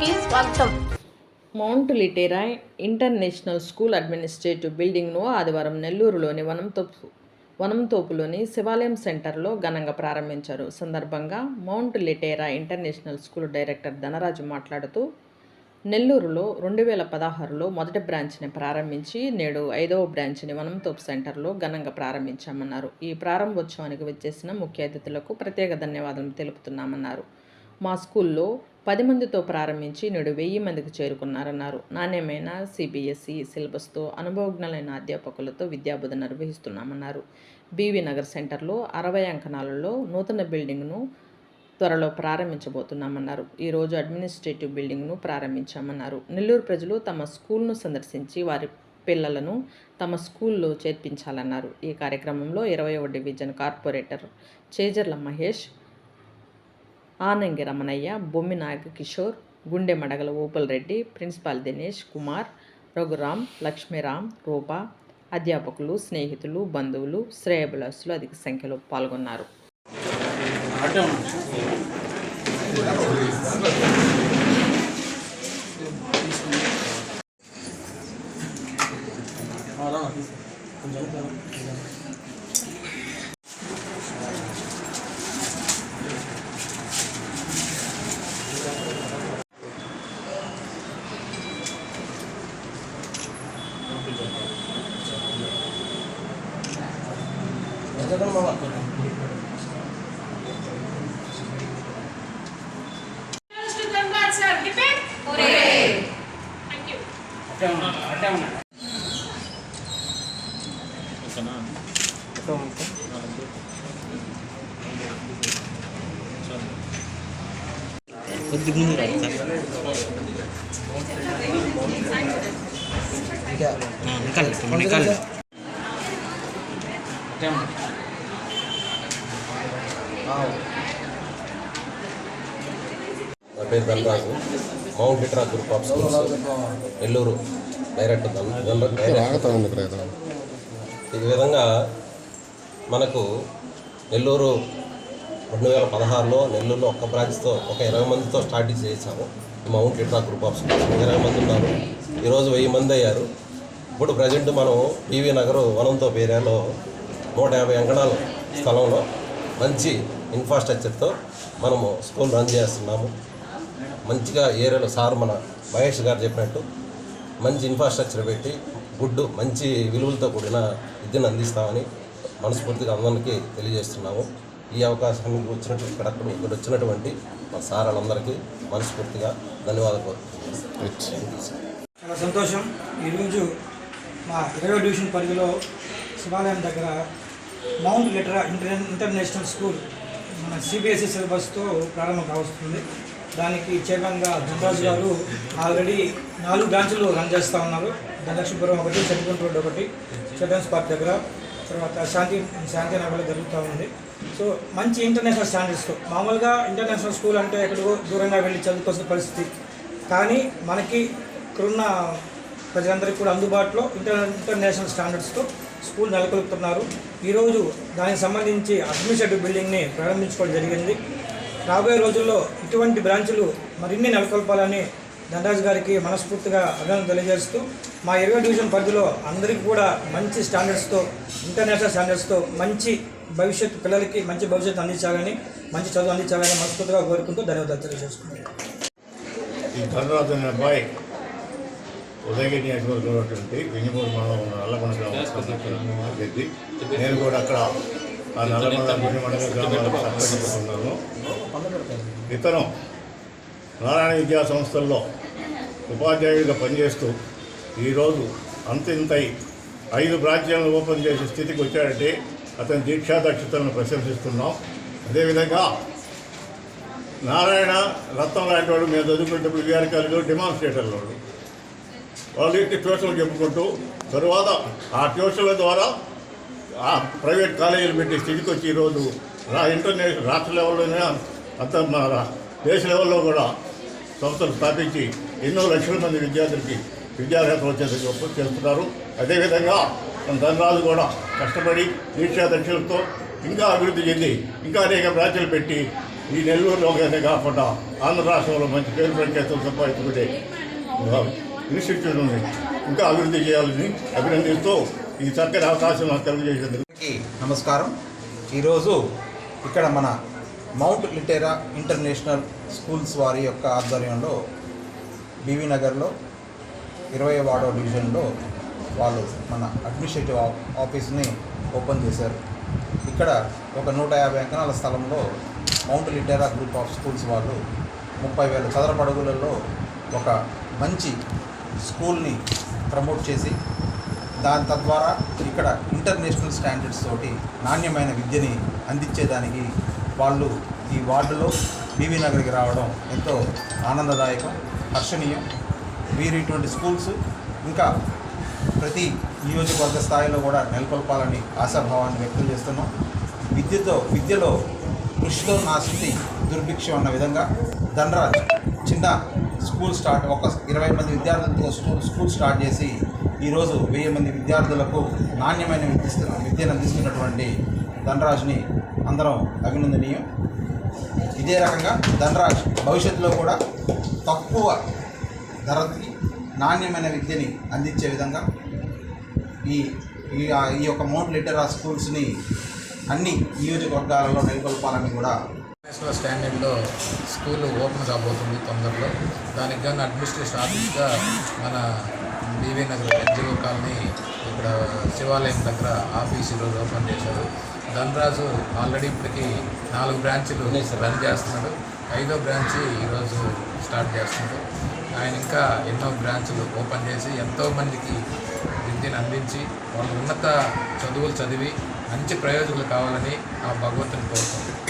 కి స్వాగతం. Mount Litera International school administrative బిల్డింగ్ను ఆదివారం నెల్లూరులోని వనంతోపు వనంతోపులోని శివాలయం సెంటర్లో ఘనంగా ప్రారంభించారు. సందర్భంగా Mount Litera International School director Dhanaraju మాట్లాడుతూ నెల్లూరులో రెండు వేల పదహారులో మొదటి బ్రాంచ్ని ప్రారంభించి నేడు ఐదవ బ్రాంచ్ని వనంతోపు సెంటర్లో ఘనంగా ప్రారంభించామన్నారు. ఈ ప్రారంభోత్సవానికి వచ్చేసిన ముఖ్య అతిథులకు ప్రత్యేక ధన్యవాదాలు తెలుపుతున్నామన్నారు. మా స్కూల్లో పది మందితో ప్రారంభించి నేడు వెయ్యి మందికి చేరుకున్నారన్నారు. నాణ్యమైన సిబిఎస్ఈ సిలబస్తో అనుభవజ్ఞులైన అధ్యాపకులతో విద్యాబోధన నిర్వహిస్తున్నామన్నారు. బీవీ నగర్ సెంటర్లో అరవై అంకణాలలో నూతన బిల్డింగ్ను త్వరలో ప్రారంభించబోతున్నామన్నారు. ఈరోజు అడ్మినిస్ట్రేటివ్ బిల్డింగ్ను ప్రారంభించామన్నారు. నెల్లూరు ప్రజలు తమ స్కూల్ను సందర్శించి వారి పిల్లలను తమ స్కూల్లో చేర్పించాలన్నారు. ఈ కార్యక్రమంలో ఇరవై division corporator Chejarla Mahesh Anangi Ramanaiah Bommi Nayaka Kishore Gunde Madagala Oopal Reddy principal Dinesh Kumar Raghuram Lakshmiram Roopa అధ్యాపకులు స్నేహితులు బంధువులు శ్రేయబులసులు అధిక సంఖ్యలో పాల్గొన్నారు. To Dhanbad, sir. Repeat. Hooray. Thank you. కొద్ది ముందు సార్ నికాల్ నికాల్ నా పేరు Dhanaraju Mount Litera group of schools. Nellore director ఈ విధంగా మనకు నెల్లూరు రెండు వేల పదహారులో నెల్లూరులో ఒక్క బ్రాంచ్తో ఒక ఇరవై మందితో స్టార్ట్ చేసాము ఈ Mount Litera group of schools. ఇరవై మంది ఉన్నారు. ఈరోజు వెయ్యి మంది అయ్యారు. ఇప్పుడు ప్రజెంట్ మనం పీవీ నగరు వనంతో ఏరియాలో నూట యాభై అంకణాల స్థలంలో మంచి ఇన్ఫ్రాస్ట్రక్చర్తో మనము స్కూల్ రన్ చేస్తున్నాము. మంచిగా ఏరియాలో సార్ మన మహేష్ గారు చెప్పినట్టు మంచి ఇన్ఫ్రాస్ట్రక్చర్ పెట్టి గుడ్ మంచి విలువలతో కూడిన విద్యను అందిస్తామని మనస్ఫూర్తిగా అందరికీ తెలియజేస్తున్నాము. ఈ అవకాశం వచ్చినట్టు ఇక్కడ ఇక్కడ వచ్చినటువంటి మా సార్ వాళ్ళందరికీ మనస్ఫూర్తిగా ధన్యవాదాలు చాలా సంతోషం. ఈరోజు మా ఇరవై డివిజన్ పరిధిలో శివాలయం దగ్గర Mount Litera inter international school మన సిబిఎస్ఈ సిలబస్తో ప్రారంభం కావస్తుంది. దానికి చైర్మన్గా ధనరాజు గారు ఆల్రెడీ నాలుగు బ్రాంచులు రన్ చేస్తూ ఉన్నారు. ధనలక్ష్మీపురం ఒకటి చెట్టుకుంట రోడ్ ఒకటి చిల్డ్రన్స్ పార్క్ దగ్గర. తర్వాత శాంతి శాంతి నగర్లో జరుగుతూ ఉంది. సో మంచి ఇంటర్నేషనల్ స్టాండర్డ్స్తో. మామూలుగా ఇంటర్నేషనల్ స్కూల్ అంటే ఎక్కడికో దూరంగా వెళ్ళి చదువుకోవాల్సిన పరిస్థితి. కానీ మనకి ఇక్కడున్న ప్రజలందరికీ కూడా అందుబాటులో ఇంటర్ ఇంటర్నేషనల్ స్టాండర్డ్స్తో స్కూల్ నెలకొల్పుతున్నారు. ఈరోజు దానికి సంబంధించి అడ్మినిస్ట్రేటివ్ బిల్డింగ్ని ప్రారంభించుకోవడం జరిగింది. రాబోయే రోజుల్లో ఇటువంటి బ్రాంచులు మరిన్ని నెలకొల్పాలని ధనరాజ్ గారికి మనస్ఫూర్తిగా అభినందన తెలియజేస్తూ మా ఇరవై డివిజన్ పరిధిలో అందరికీ కూడా మంచి స్టాండర్డ్స్తో ఇంటర్నేషనల్ స్టాండర్డ్స్తో మంచి భవిష్యత్తు పిల్లలకి మంచి భవిష్యత్తు అందించాలని మంచి చదువు అందించాలని మనస్ఫూర్తిగా కోరుకుంటూ ధన్యవాదాలు తెలియజేసుకున్నాను ఈ ధనరాజు అనే అబ్బాయి ఉదయగిరి నియోజకవర్గంలో ఉన్నటువంటి వెంజమూరు మండలం ఉన్న నల్లకొండ గ్రామం నేను కూడా అక్కడ ఆ నల్లకొండ వెంజమండల గ్రామాలకు సర్పంచ్ ఉన్నాను ఇతను నారాయణ విద్యా సంస్థల్లో ఉపాధ్యాయుడిగా పనిచేస్తూ ఈరోజు అంతింతై ఐదు బ్రాంచ్లను ఓపెన్ చేసే స్థితికి వచ్చాడంటే అతని దీక్షా దక్షతలను ప్రశంసిస్తున్నాం. అదేవిధంగా నారాయణ రత్నం లాంటి వాడు మేము చదువుకునేటప్పుడు విఆర్కాలు డెమాన్స్ట్రేటర్లు వాళ్ళు వాళ్ళు ఇంటి ట్యూషన్లు చెప్పుకుంటూ తరువాత ఆ ట్యూషన్ల ద్వారా ఆ ప్రైవేట్ కాలేజీలు పెట్టి స్థితికి వచ్చి ఈరోజు రా ఇంటర్నేషనల్ రాష్ట్ర లెవెల్లోనే అంత మన దేశ లెవెల్లో కూడా సంస్థలు స్థాపించి ఎన్నో లక్షల మంది విద్యార్థులకి విద్యార్హత వచ్చేందుకు చేస్తున్నారు. అదేవిధంగా మన ధనరాజు కూడా కష్టపడి దీక్షా దక్షులతో ఇంకా అభివృద్ధి చెంది ఇంకా అనేక బ్రాంచ్లు పెట్టి ఈ నెల్లూరులోనే కాకుండా ఆంధ్ర రాష్ట్రంలో మంచి పేరు ప్రఖ్యాతులు సంపాదించుకుంటే ఇన్స్టిట్యూట్ ఉంది ఇంకా అభివృద్ధి చేయాలని అభినందిస్తూ ఈ చక్కటి అవకాశం నాకు నమస్కారం. ఈరోజు ఇక్కడ మన మౌంట్ లిటేరా ఇంటర్నేషనల్ స్కూల్స్ వారి యొక్క ఆధ్వర్యంలో బీవీ నగర్లో ఇరవై వాడో డివిజన్లో వాళ్ళు మన అడ్మినిస్ట్రేటివ్ ఆఫీస్ని ఓపెన్ చేశారు. ఇక్కడ ఒక నూట యాభై ఎకరాల స్థలంలో Mount Litera group of schools వాళ్ళు ముప్పై వేల చదరపడుగులలో ఒక మంచి స్కూల్ని ప్రమోట్ చేసి దాని తద్వారా ఇక్కడ ఇంటర్నేషనల్ స్టాండర్డ్స్ తోటి నాణ్యమైన విద్యని అందించేదానికి వాళ్ళు ఈ వార్డులో బీవీ నగర్కి రావడం ఎంతో ఆనందదాయకం హర్షణీయం. వీరు ఇటువంటి స్కూల్స్ ఇంకా ప్రతి నియోజకవర్గ స్థాయిలో కూడా నెలకొల్పాలని ఆశాభావాన్ని వ్యక్తం చేస్తున్నాం. విద్యతో విద్యలో కృషితో నా స్థితి దుర్భిక్షం అన్న విధంగా ధనరాజ్ చిన్న స్కూల్ స్టార్ట్ ఒక ఇరవై మంది విద్యార్థులతో స్కూల్ స్కూల్ స్టార్ట్ చేసి ఈరోజు వెయ్యి మంది విద్యార్థులకు నాణ్యమైన విద్య విద్యను అందిస్తున్నటువంటి ధనరాజ్ని అందరం అభినందనీయం. ఇదే రకంగా ధనరాజ్ భవిష్యత్తులో కూడా తక్కువ ధరకి నాణ్యమైన విద్యని అందించే విధంగా ఈ ఈ ఈ యొక్క మౌంట్ లిటరా స్కూల్స్ని అన్ని నియోజకవర్గాలలో నెలకొల్పాలని కూడా నేషనల్ స్టాండర్డ్లో స్కూల్ ఓపెన్ కాబోతుంది తొందరలో. దానికి గాను అడ్మినిస్ట్రేషన్ ఆఫీస్గా మన బీవీ నగర్ ఎన్జిఓ కాలనీ ఇక్కడ శివాలయం దగ్గర ఆఫీస్ ఈరోజు ఓపెన్ చేశారు. ధనరాజు ఆల్రెడీ ఇప్పటికి నాలుగు బ్రాంచ్లు రన్ చేస్తున్నాడు. ఐదో బ్రాంచ్ ఈరోజు స్టార్ట్ చేస్తున్నాడు. ఆయన ఇంకా ఎన్నో బ్రాంచ్లు ఓపెన్ చేసి ఎంతోమందికి విద్యను అందించి వాళ్ళు ఉన్నత చదువులు చదివి మంచి ప్రయోజకులు కావాలని ఆ భగవంతుని కోరుకుంటున్నాను